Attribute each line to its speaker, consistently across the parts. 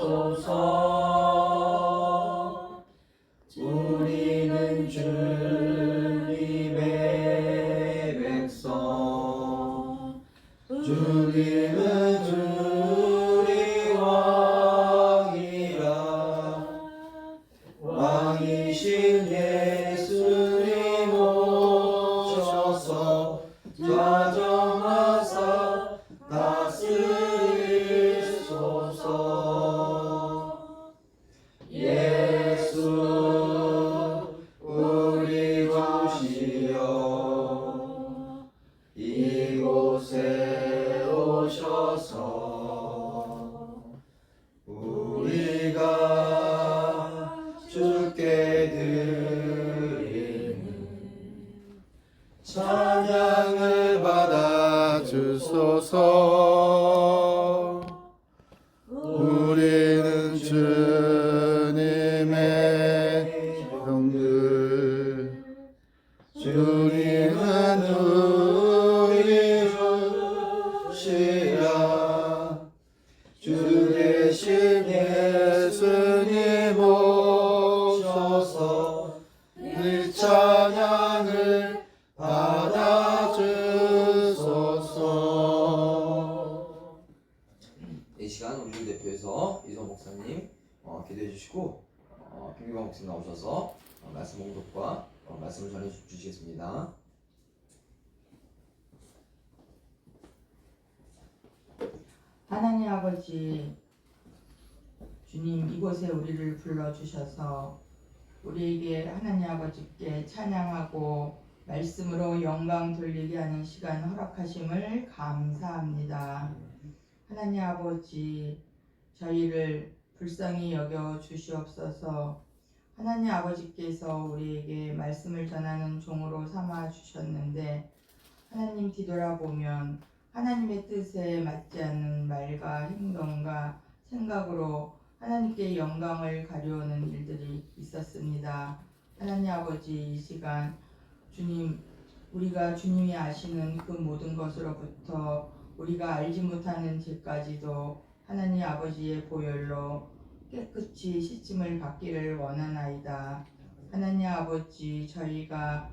Speaker 1: 주소 주께 드리는
Speaker 2: 말씀을 전해 주- 주시겠습니다.
Speaker 3: 하나님 아버지 주님 이곳에 우리를 불러 주셔서 우리에게 하나님 아버지께 찬양하고 말씀으로 영광 돌리게 하는 시간 허락하심을 감사합니다. 하나님 아버지 저희를 불쌍히 여겨 주시옵소서. 하나님 아버지께서 우리에게 말씀을 전하는 종으로 삼아 주셨는데 하나님 뒤돌아보면 하나님의 뜻에 맞지 않는 말과 행동과 생각으로 하나님께 영광을 가려오는 일들이 있었습니다. 하나님 아버지 이 시간 주님 우리가 주님이 아시는 그 모든 것으로부터 우리가 알지 못하는 죄까지도 하나님 아버지의 보혈로 깨끗이 씻음을 받기를 원하나이다. 하나님 아버지 저희가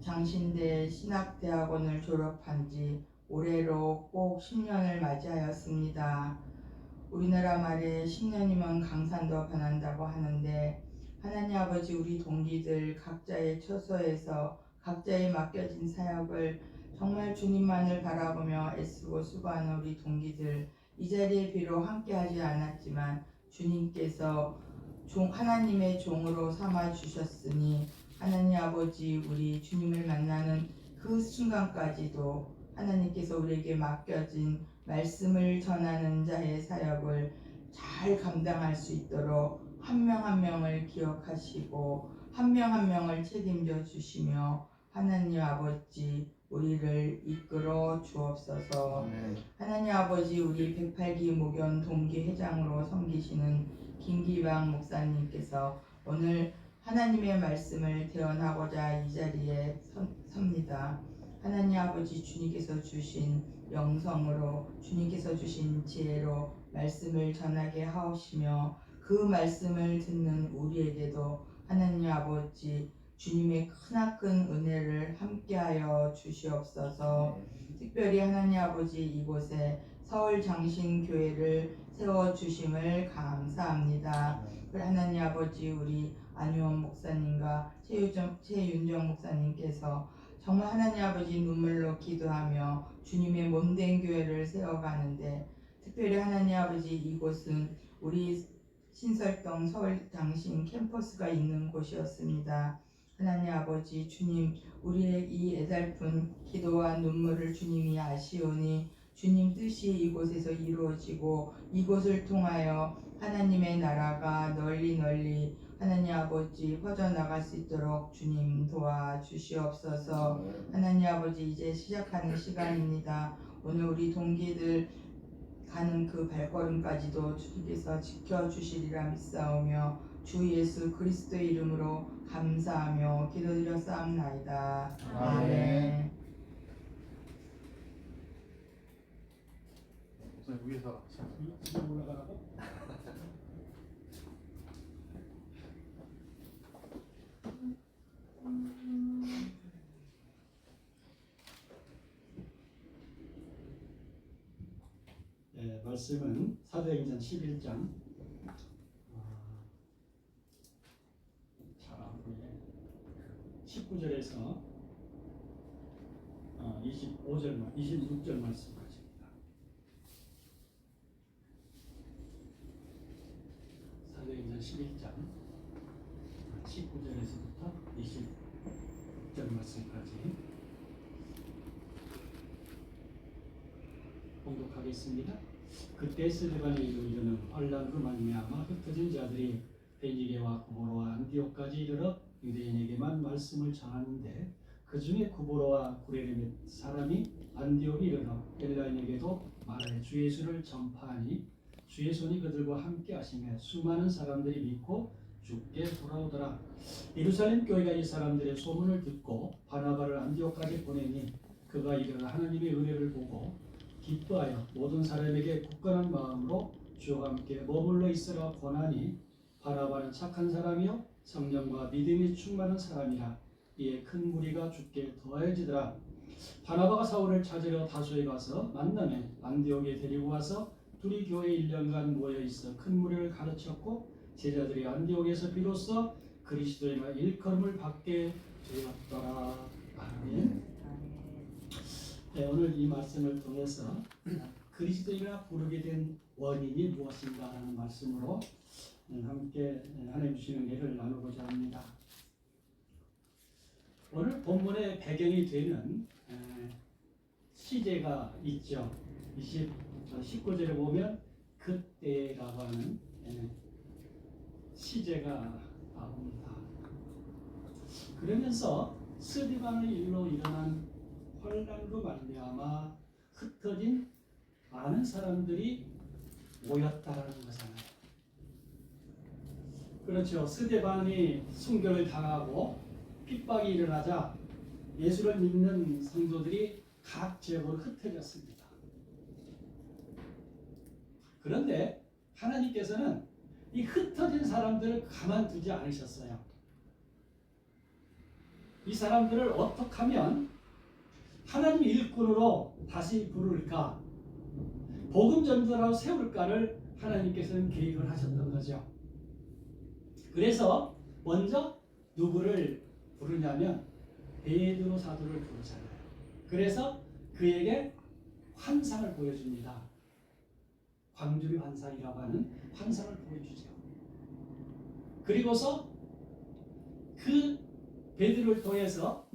Speaker 3: 장신대 신학대학원을 졸업한 지 올해로 꼭 10년을 맞이하였습니다. 우리나라 말에 10년이면 강산도 변한다고 하는데 하나님 아버지 우리 동기들 각자의 처소에서 각자의 맡겨진 사역을 정말 주님만을 바라보며 애쓰고 수고하는 우리 동기들 이 자리에 비록 함께하지 않았지만 주님께서 종, 하나님의 종으로 삼아 주셨으니 하나님 아버지 우리 주님을 만나는 그 순간까지도 하나님께서 우리에게 맡겨진 말씀을 전하는 자의 사역을 잘 감당할 수 있도록 한 명한 명을 기억하시고 한명한 명을 책임져 주시며 하나님 아버지 우리를 이끌어 주옵소서. 하나님 아버지 우리 108기 목연 동기 회장으로 섬기시는 김기방 목사님께서 오늘 하나님의 말씀을 대언하고자 이 자리에 선, 섭니다. 하나님 아버지 주님께서 주신 영성으로 주님께서 주신 지혜로 말씀을 전하게 하옵시며 그 말씀을 듣는 우리에게도 하나님 아버지 주님의 크나큰 은혜를 함께하여 주시옵소서. 특별히 하나님 아버지 이곳에 서울 장신교회를 세워 주심을 감사합니다. 그리고 하나님 아버지 우리 안유원 목사님과 최유정, 최윤정 목사님께서 정말 하나님 아버지 눈물로 기도하며 주님의 몸된 교회를 세워가는데 특별히 하나님 아버지 이곳은 우리 신설동 서울 장신 캠퍼스가 있는 곳이었습니다. 하나님 아버지 주님 우리의 이 애달픈 기도와 눈물을 주님이 아시오니 주님 뜻이 이곳에서 이루어지고 이곳을 통하여 하나님의 나라가 널리 널리 하나님 아버지 퍼져나갈 수 있도록 주님 도와주시옵소서 하나님 아버지 이제 시작하는 시간입니다. 오늘 우리 동기들 가는 그 발걸음까지도 주님께서 지켜주시리라 믿사오며 주 예수 그리스도의 이름으로 감사하며 기도드렸사옵나이다. 아멘.
Speaker 4: 위에서
Speaker 5: 올라가라고?
Speaker 4: 네, 말씀은 사도행전 11장 19절에서 어, 25절, 말- 26절 말씀까지입니다. 사도행전 11장 19절에서부터 20절 말씀까지 공독하겠습니다. 그때 스데반에 이르는 환란으로 말미암아 흩어진 자들이 베니게와 구보로와 안디옥까지 이르러 유대인에게만 말씀을 전하는데 그 중에 구보로와 구레네 몇 사람이 안디옥에 이르러 엘라인에게도 말하여 주 예수를 전파하니 주의 손이 그들과 함께 하심에 수많은 사람들이 믿고 주께 돌아오더라. 예루살렘 교회가 이 사람들의 소문을 듣고 바나바를 안디옥까지 보내니 그가 이르러 하나님의 은혜를 보고 기뻐하여 모든 사람에게 굳건한 마음으로 주와 함께 머물러 있으라 권하니 바나바는 착한 사람이요 성령과 믿음이 충만한 사람이라 이에 큰 무리가 죽게 더해지더라 바나바가 사울을 찾으러 다소에 가서 만남에 안디옥에 데리고 와서 둘이 교회 1년간 모여 있어 큰 무리를 가르쳤고 제자들이 안디옥에서 비로소 그리스도인과 일컬음을 받게 되었더라 아멘. 네, 오늘 이 말씀을 통해서 그리스도인이라 부르게 된 원인이 무엇인가라는 말씀으로 함께 하나님 주시는 예를 나누고자 합니다. 오늘 본문의 배경이 되는 에, 시제가 있죠. 20, 19절에 보면 그때라고 하는 에, 시제가 나옵니다. 그러면서 스디반의 일로 일어난 환란으로 말미암아 흩어진 많은 사람들이 모였다라는 거잖아요. 그렇죠. 스데반이 순교를 당하고 핍박이 일어나자 예수를 믿는 성도들이 각 지역으로 흩어졌습니다. 그런데 하나님께서는 이 흩어진 사람들을 가만두지 않으셨어요. 이 사람들을 어떻게 하면 하나님 일꾼으로 다시 부를까? 복음 전도라고 세울까를 하나님께서는 계획을 하셨던 거죠. 그래서 먼저 누구를 부르냐면 베드로 사도를 부르잖아요. 그래서 그에게 환상을 보여줍니다. 광주리 환상이라고 하는 환상을 보여주죠. 그리고서 그 베드로를 통해서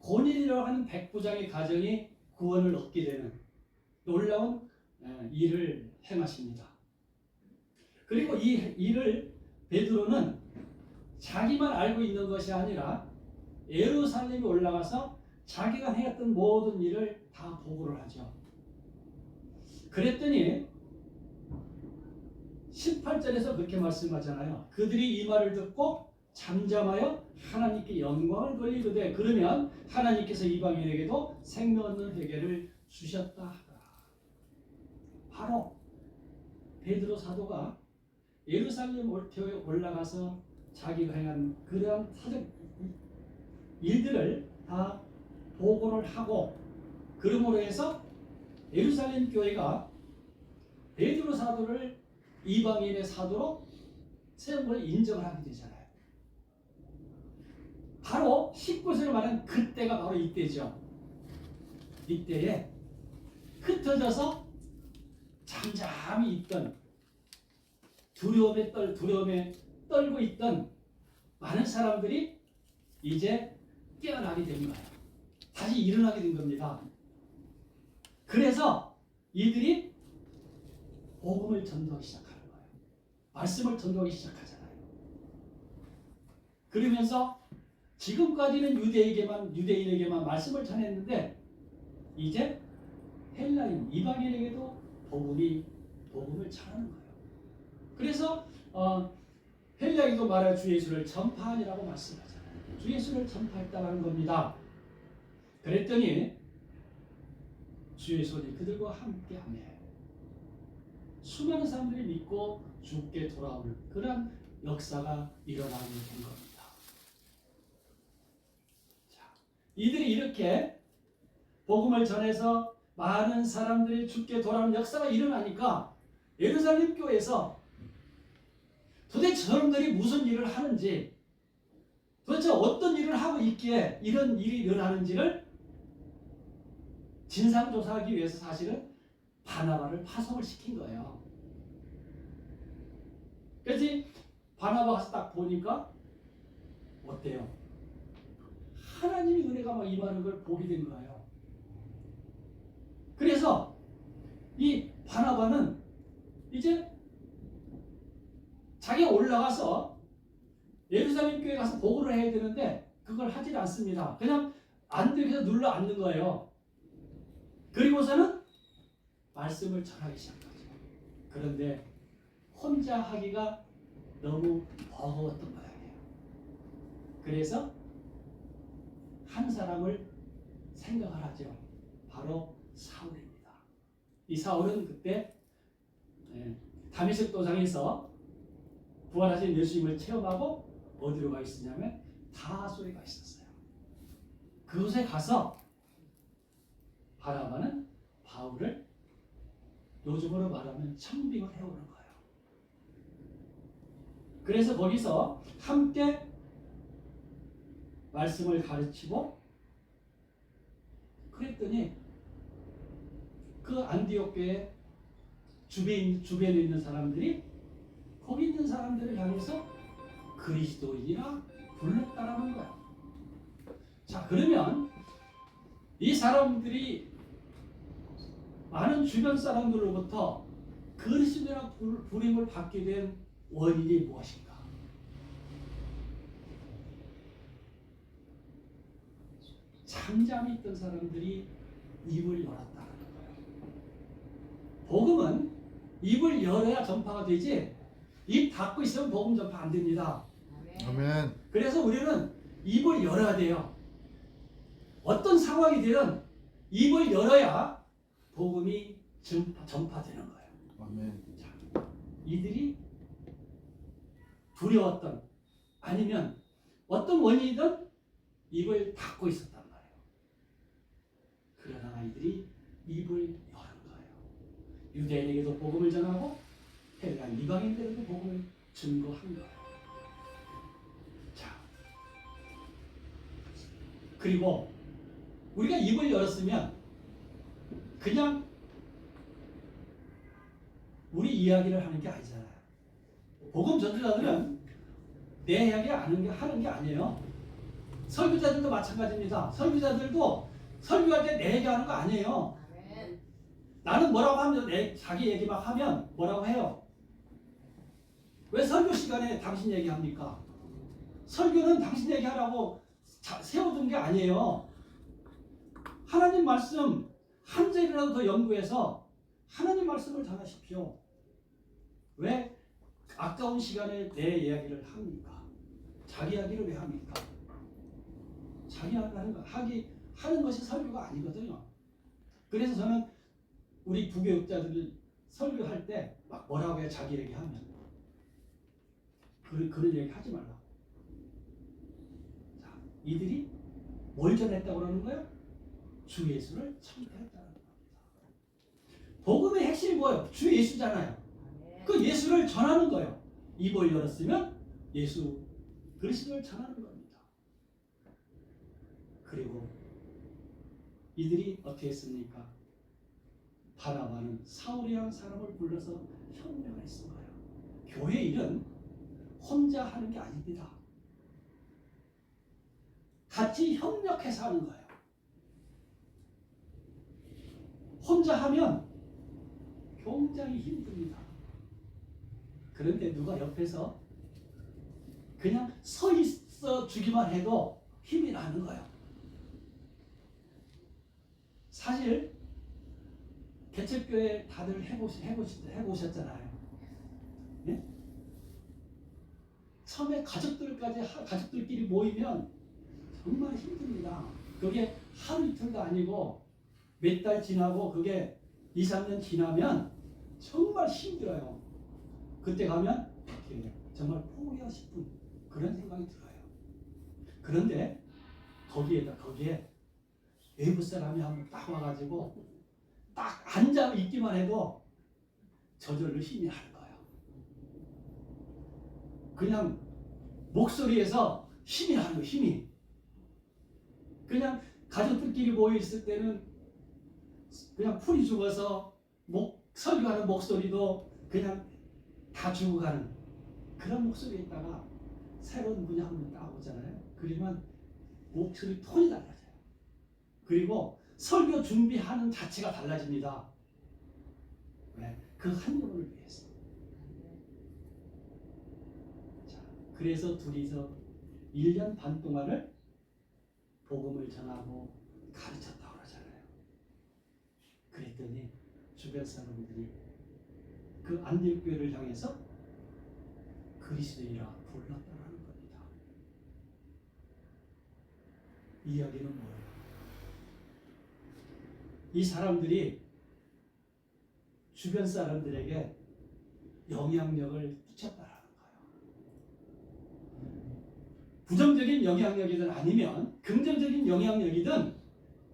Speaker 4: 고넬이라고 하는 백부장의 가정이 구원을 얻게 되는 놀라운 에, 일을 행하십니다. 그리고 이 일을 베드로는 자기만 알고 있는 것이 아니라 예루살렘에 올라가서 자기가 해왔던 모든 일을 다 보고를 하죠. 그랬더니 18절에서 그렇게 말씀하잖아요. 그들이 이 말을 듣고 잠잠하여 하나님께 영광을 돌리거든 그러면 하나님께서 이방인에게도 생명 얻는 회개를 주셨다. 바로 베드로 사도가 예루살렘 올교에 올라가서 자기가 행한 그러한 사적 일들을 다 보고를 하고 그러므로 해서 예루살렘 교회가 베드로 사도를 이방인의 사도로 걸 인정을 하게 되잖아요. 바로 19세로 말하는 그때가 바로 이때죠. 이때에 흩어져서 잠잠히 있던 두려움에 떨 두려움에 떨고 있던 많은 사람들이 이제 깨어나게 된 거예요. 다시 일어나게 된 겁니다. 그래서 이들이 복음을 전도하기 시작하는 거예요. 말씀을 전도하기 시작하잖아요. 그러면서 지금까지는 유대에게만 유대인에게만 말씀을 전했는데 이제 헬라인 이방인에게도 복음이 복음을 전하는 거예요. 그래서 어, 헬라인도 말할 주 예수를 전파하니라고 말씀하잖아요. 주 예수를 전파했다는 겁니다. 그랬더니 주의 손이 그들과 함께하며 수많은 사람들이 믿고 주께 돌아오는 그런 역사가 일어나게 된 겁니다. 자, 이들이 이렇게 복음을 전해서 많은 사람들이 죽게 돌아오는 역사가 일어나니까 예루살렘 교회에서 도대체 저놈들이 무슨 일을 하는지 도대체 어떤 일을 하고 있기에 이런 일이 일어나는지를 진상조사하기 위해서 사실은 바나바를 파송을 시킨 거예요. 그래서 바나바 가서 딱 보니까 어때요? 하나님의 은혜가 막 임하는 걸 보게 된 거예요. 그래서 이 바나바는 이제 자기가 올라가서 예루살렘 교회 가서 보고를 해야 되는데 그걸 하질 않습니다. 그냥 안들에서 눌러 앉는 거예요. 그리고서는 말씀을 전하기 시작하죠. 그런데 혼자 하기가 너무 버거웠던 모양이에요. 그래서 한 사람을 생각을 하죠. 바로 사울입니다. 이 사울은 그때 예, 다메섹 도상에서 부활하신 예수님을 체험하고 어디로 가 있었냐면 다소에 가 있었어요. 그곳에 가서 바라바는 바울을 요즘으로 말하면 청빙을 해오는 거예요. 그래서 거기서 함께 말씀을 가르치고 그랬더니 그 안디옥 교회 주변 주변에 있는 사람들이 거기 있는 사람들을 향해서 그리스도인이라 불렀다라는 거야. 자 그러면 이 사람들이 많은 주변 사람들로부터 그리스도라 부름을 받게 된 원인이 무엇인가? 잠잠히 있던 사람들이 입을 열었다는 거예요. 복음은 입을 열어야 전파가 되지 입 닫고 있으면 복음 전파 안 됩니다.
Speaker 1: 아멘.
Speaker 4: 그래서 우리는 입을 열어야 돼요. 어떤 상황이 되든 입을 열어야 복음이 전파, 전파되는 거예요.
Speaker 1: 아멘.
Speaker 4: 자, 이들이 두려웠던 아니면 어떤 원인이든 입을 닫고 있었단 말이에요. 그러다가 이들이 입을 여는 거예요. 유대인에게도 복음을 전하고 헬란 이방인들에게도 복음을 증거한 거예요. 자, 그리고 우리가 입을 열었으면 그냥 우리 이야기를 하는 게 아니잖아요. 복음 전도자들은 내 이야기 하는 게 하는 게 아니에요. 설교자들도 마찬가지입니다. 설교자들도 설교할 때 내 얘기하는 거 아니에요. 나는 뭐라고 하면 내 자기 얘기 막 하면 뭐라고 해요. 왜 설교 시간에 당신 얘기합니까? 설교는 당신 얘기하라고 자- 세워둔 게 아니에요. 하나님 말씀 한 절이라도 더 연구해서 하나님 말씀을 전하십시오. 왜 아까운 시간에 내 이야기를 합니까? 자기 이야기를 왜 합니까? 자기 하는 거 하기 하는 것이 설교가 아니거든요. 그래서 저는 우리 부교육자들 설교할 때 막 뭐라고 해 자기 얘기하면 그, 그런 얘기 하지 말라고. 자, 이들이 뭘 전했다고 그러는 거예요? 주 예수를 청대했다는 겁니다. 복음의 핵심이 뭐예요? 주 예수잖아요. 그 예수를 전하는 거예요. 입을 열었으면 예수 그리스도를 전하는 겁니다. 그리고 이들이 어떻게 했습니까? 바나바는 사울이라는 사람을 불러서 했은 거예요. 교회 일은 혼자 하는 게 아닙니다. 같이 협력해서 하는 거예요. 혼자 하면 굉장히 힘듭니다. 그런데 누가 옆에서 그냥 서 있어 주기만 해도 힘이 나는 거예요. 사실 개척교회 다들 해보시, 해보시, 해보셨잖아요. 예? 처음에 가족들까지 하- 가족들끼리 모이면 정말 힘듭니다. 그게 하루 이틀도 아니고 몇 달 지나고 그게 2, 3년 지나면 정말 힘들어요. 그때 가면? 정말 포기하고 싶은 그런 생각이 들어요. 그런데 거기에다 거기에 외부 사람이 한번 딱 와가지고 딱 앉아 있기만 해도 저절로 힘이 거예요. 그냥 목소리에서 힘이 나는. 힘이. 그냥 가족들끼리 모여 있을 때는 그냥 풀이 죽어서 목 설교하는 목소리도 그냥 다 죽어가는 그런 목소리에 있다가 새로운 분야 한번 따오잖아요. 그러면 목소리 톤이 달라져요. 그리고 설교 준비하는 자체가 달라집니다. 왜? 그 한 영혼을 위해서. 자, 그래서 둘이서 1년 반 동안을 복음을 전하고 가르쳤다고 그러잖아요. 그랬더니 주변 사람들이 그 안디옥 교회를 향해서 그리스도이라 불렀다라는 겁니다. 이야기는 뭐예요? 이 사람들이 주변 사람들에게 영향력을 끼쳤다라는 거예요. 부정적인 영향력이든 아니면 긍정적인 영향력이든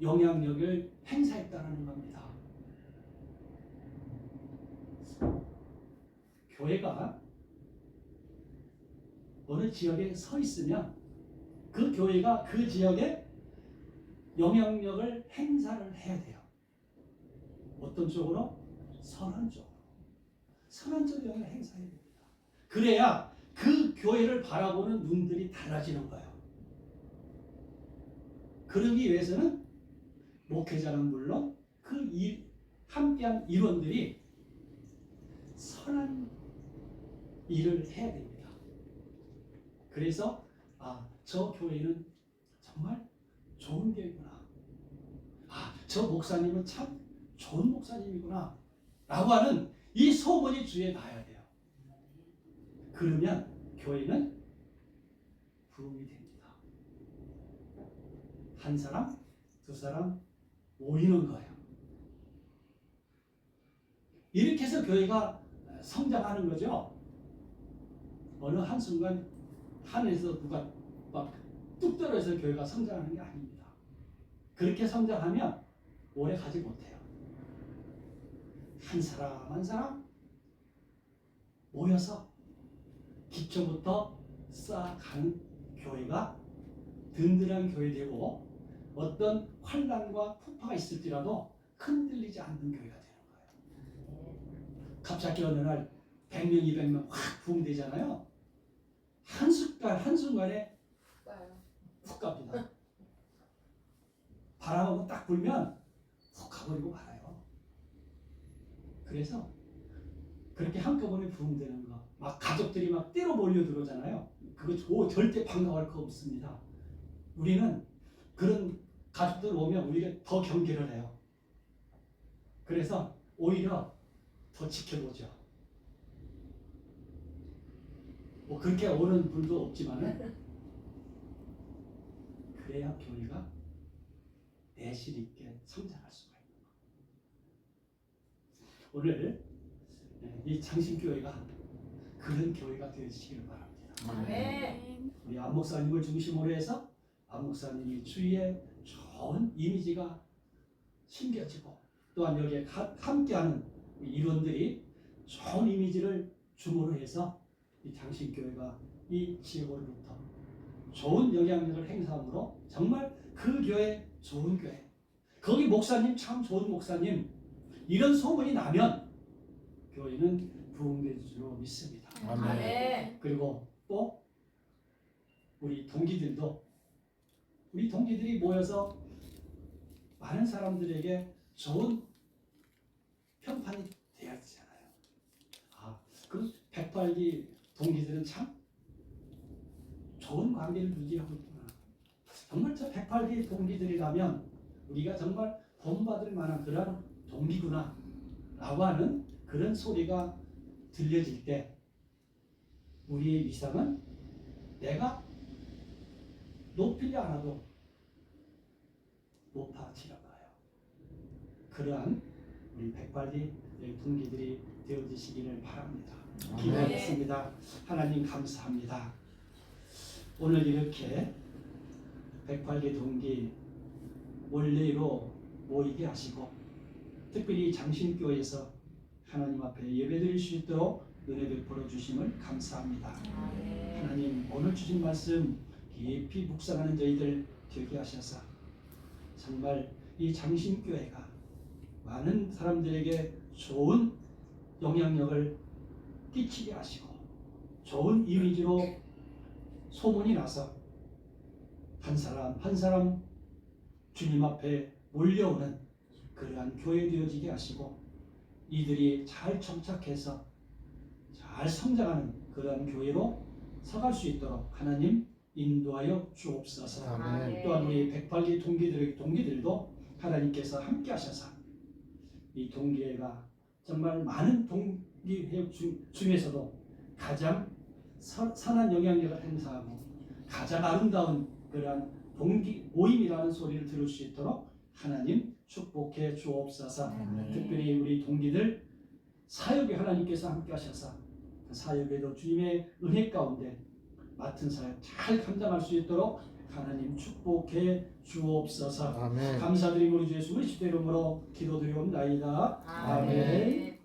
Speaker 4: 영향력을 행사했다라는 겁니다. 교회가 어느 지역에 서 있으면 그 교회가 그 지역에 영향력을 행사를 해야 돼요. 어떤 쪽으로? 선한 쪽으로. 선한 쪽으로 행사해야 됩니다. 그래야 그 교회를 바라보는 눈들이 달라지는 거예요. 그러기 위해서는 목회자는 물론 그 일, 함께한 일원들이 선한 일을 해야 됩니다. 그래서 아, 저 교회는 정말 좋은 교회구나. 아, 저 목사님은 참 좋은 목사님이구나. 라고 하는 이 소문이 주위에 나야 돼요. 그러면 교회는 부흥이 됩니다. 한 사람, 두 사람 모이는 거예요. 이렇게 해서 교회가 성장하는 거죠. 어느 한순간 하늘에서 누가 막뚝 떨어져서 교회가 성장하는 게 아닙니다. 그렇게 성장하면 오래 가지 못해요. 한 사람 한 사람 모여서 기초부터 쌓아가는 교회가 든든한 교회 되고 어떤 환란과 풍파가 있을지라도 흔들리지 않는 교회가 되는 거예요. 갑자기 어느 날 100명, 200명 확 부흥되잖아요. 한 순간, 한순간에 훅 갑니다. 바람하고 딱 불면 훅 가버리고 말아요. 그래서 그렇게 한꺼번에 부흥되는 거, 막 가족들이 막 때로 몰려 들어오잖아요. 그거 저- 절대 반가워할 거 없습니다. 우리는 그런 가족들 오면 우리가 더 경계를 해요. 그래서 오히려 더 지켜보죠. 뭐 그렇게 오는 분도 없지만은 그래야 교회가 내실 있게 성장할 수가 있는 거예요. 오늘 네, 이 장신교회가 그런 교회가 되시기를 바랍니다.
Speaker 1: 아멘.
Speaker 4: 우리 안 목사님을 중심으로 해서 안 목사님이 주위에 좋은 이미지가 심겨지고 또한 여기에 가- 함께하는 일원들이 좋은 이미지를 주모로 해서 이 장신교회가 이 지역으로부터 좋은 영향력을 행사함으로 정말 그 교회 좋은 교회 거기 목사님 참 좋은 목사님 이런 소문이 나면 교회는 부흥될 줄로 믿습니다.
Speaker 1: 아멘.
Speaker 4: 그리고 또 우리 동기들도 우리 동기들이 모여서 많은 사람들에게 좋은 평판이 돼야 되잖아요. 아, 그 108기 동기들은 참 좋은 관계를 유지하고 있구나. 정말 저 108기 동기들이라면 우리가 정말 본받을 만한 그런 동기구나. 라고 하는 그런 소리가 들려질 때 우리의 위상은 내가 높이지 않아도 높아지는 거예요. 그러한 우리 백발디 동기들이 되어주시기를 바랍니다. 기도하겠습니다. 하나님 감사합니다. 오늘 이렇게 108개 동기 원래로 모이게 하시고 특별히 장신교에서 하나님 앞에 예배드릴 수 있도록 은혜 베풀어 주심을 감사합니다. 하나님 오늘 주신 말씀 깊이 묵상하는 저희들 되게 하셔서 정말 이 장신교회가 많은 사람들에게 좋은 영향력을 끼치게 하시고 좋은 이미지로 소문이 나서 한 사람 한 사람 주님 앞에 몰려오는 그러한 교회 되어지게 하시고 이들이 잘 정착해서 잘 성장하는 그러한 교회로 서갈 수 있도록 하나님 인도하여 주옵소서.
Speaker 5: 아멘.
Speaker 4: 또한 우리 108기 동기들 동기들도 하나님께서 함께 하셔서 이 동기회가 정말 많은 동기회 중- 중에서도 가장 선- 선한 영향력을 행사하고 가장 아름다운 그러한 동기 모임이라는 소리를 들을 수 있도록 하나님 축복해 주옵소서. 특별히 우리 동기들 사역에 하나님께서 함께 하셔서 그 사역에도 주님의 은혜 가운데 맡은 사역 잘 감당할 수 있도록 하나님 축복해 주옵소서.
Speaker 2: 아멘.
Speaker 4: 감사드리고 우리 주 예수 그리스도 이름으로 기도드리옵나이다. 아멘.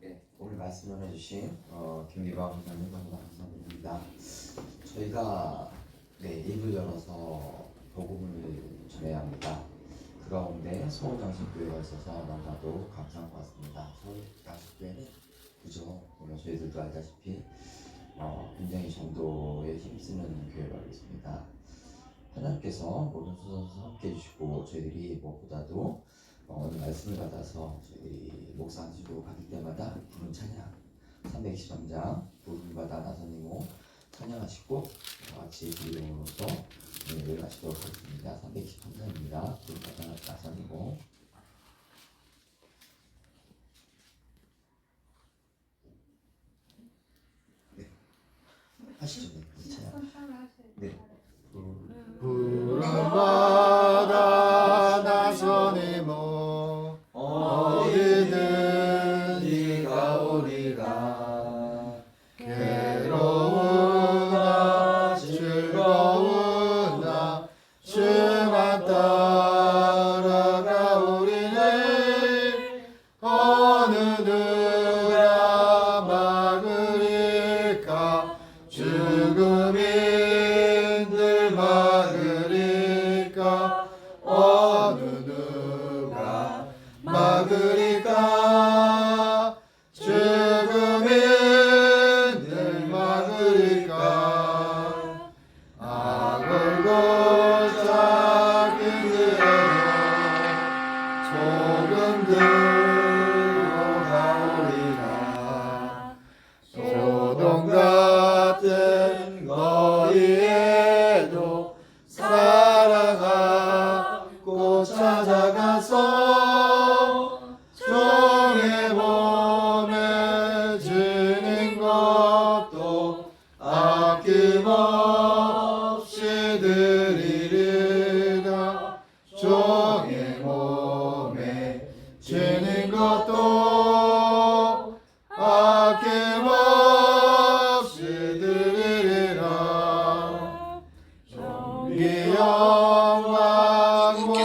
Speaker 1: 네, 오늘 말씀 전해주신 어, 김기광 목사님 너무나 감사드립니다. 저희가 네, 입을 열어서 복음을 전해야 합니다. 그 가운데 서울장신교회가 있어서 너무나도 감사한 것 같습니다. 서울장신교회는 그죠? 물론 저희들도 알다시피 어, 굉장히 정도에 힘쓰는 알고 있습니다. 하나님께서 모든 수선서 함께 해주시고 저희들이 무엇보다도 어, 오늘 말씀을 받아서 저희들이 목상지로 가기 때마다 부른 찬양 323장 부름받아 나선이모 찬양하시고 다 같이 부름으로써 예배를 하시도록 하겠습니다. 323장입니다. 부름받아 나선이모 네. 하시죠.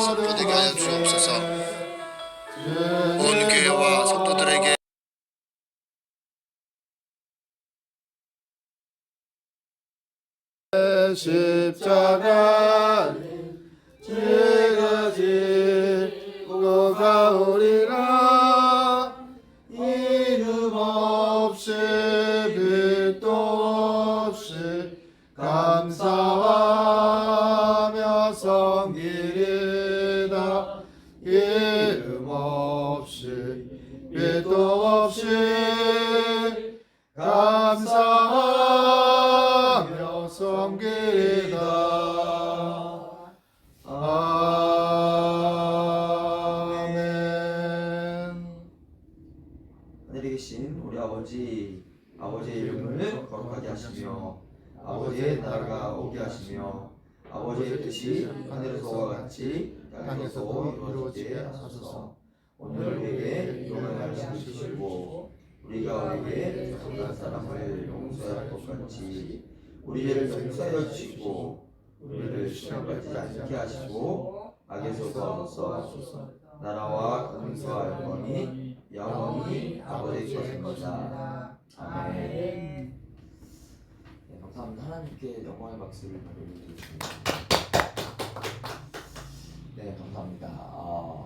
Speaker 1: 모든
Speaker 6: 거두게 하여 주옵소서.
Speaker 2: 주는
Speaker 6: 온 교회와 성도들에게
Speaker 2: 십자가
Speaker 1: 아버지 아버지의 이름을 거룩하게 하시며 아버지의 나라가 오게 하시며 아버지의 뜻이 하늘에서와 같이 땅에서도 이루어지게 하소서. 오늘 우리에게 용을 주시고 우리가 우리에게 잘못한 사람을 용서할 것 같이 우리를 용서하여 주시고 우리를 시험에 들지 않게 하시고 악에서 구하소서. 나라와 근소와 영원히 영원히 아버지의 것입니다. 아멘. 네, 감사합니다. 하나님께 영광의 박수를 올려드리겠습니다. 네, 감사합니다. 아, 그러니까